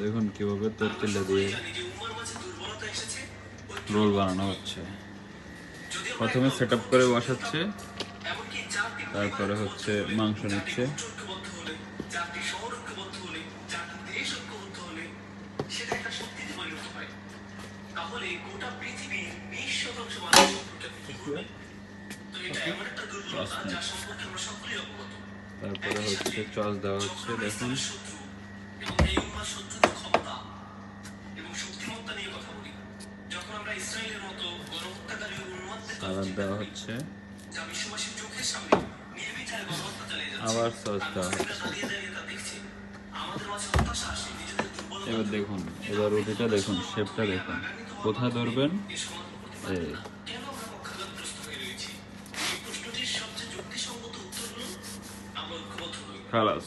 দেখুন কীভাবে তরতিলা দিয়ে রোল বানানো হচ্ছে প্রথমে সেট করে বসাচ্ছে, তারপরে হচ্ছে মাংস নিচ্ছে। তারপরে হচ্ছে চস দেওয়া হচ্ছে, দেখুন সালাদ দেওয়া হচ্ছে। আবার সস দেওয়া হচ্ছে। এবার দেখুন, এবার রুটিটা দেখুন শেপটা দেখুন। কোথায় ধরবেন? খালাস।